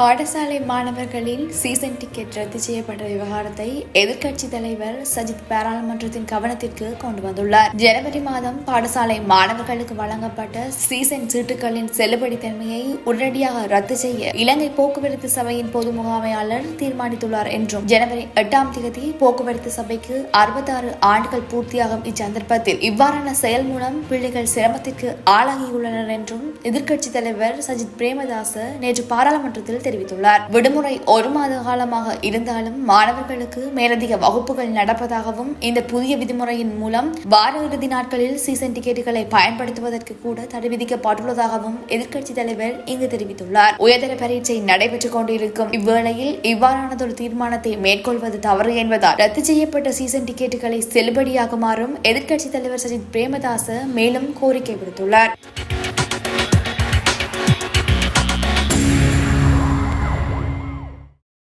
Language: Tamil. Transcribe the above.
பாடசாலை மாணவர்களின் சீசன் டிக்கெட் ரத்து செய்யப்பட்ட விவகாரத்தை எதிர்க்கட்சி தலைவர் சஜித் பாராளுமன்றத்தின் கவனத்திற்கு கொண்டு வந்துள்ளார். ஜனவரி மாதம் பாடசாலை மாணவர்களுக்கு வழங்கப்பட்ட சீசன் சீட்டுகளின் செல்லுபடித்தன்மையை உடனடியாக ரத்து செய்ய இலங்கை போக்குவரத்து சபையின் பொது முகாமையாளர் தீர்மானித்துள்ளார் என்றும் ஜனவரி எட்டாம் தேதி போக்குவரத்து சபைக்கு அறுபத்தாறு ஆண்டுகள் பூர்த்தியாகும் இச்சந்தர்ப்பத்தில் இவ்வாறான செயல் மூலம் பிள்ளைகள் சிரமத்திற்கு ஆளாகியுள்ளனர் என்றும் எதிர்க்கட்சி தலைவர் சஜித் பிரேமதாச நேற்று பாராளுமன்றத்தில் தெரிவித்துள்ளார். விடுமுறை ஒரு மாத காலமாக இருந்தாலும் மாணவர்களுக்கு மேலதிக வகுப்புகள் நடப்பதாகவும் இந்த புதிய விதிமுறையின் மூலம் வார இறுதி நாட்களில் சீசன் டிக்கெட்டுகளை பயன்படுத்துவதற்கு கூட தடை விதிக்கப்பட்டுள்ளதாகவும் எதிர்க்கட்சி தலைவர் இங்கு தெரிவித்துள்ளார். உயர்தர பரீட்சை நடைபெற்றுக் கொண்டிருக்கும் இவ்வேளையில் இவ்வாறானதொரு தீர்மானத்தை மேற்கொள்வது தவறு என்பதால் ரத்து செய்யப்பட்ட சீசன் டிக்கெட்டுகளை செல்லுபடியாகுமாறும் எதிர்க்கட்சி தலைவர் சஜித் பிரேமதாச மேலும் கோரிக்கை விடுத்துள்ளார்.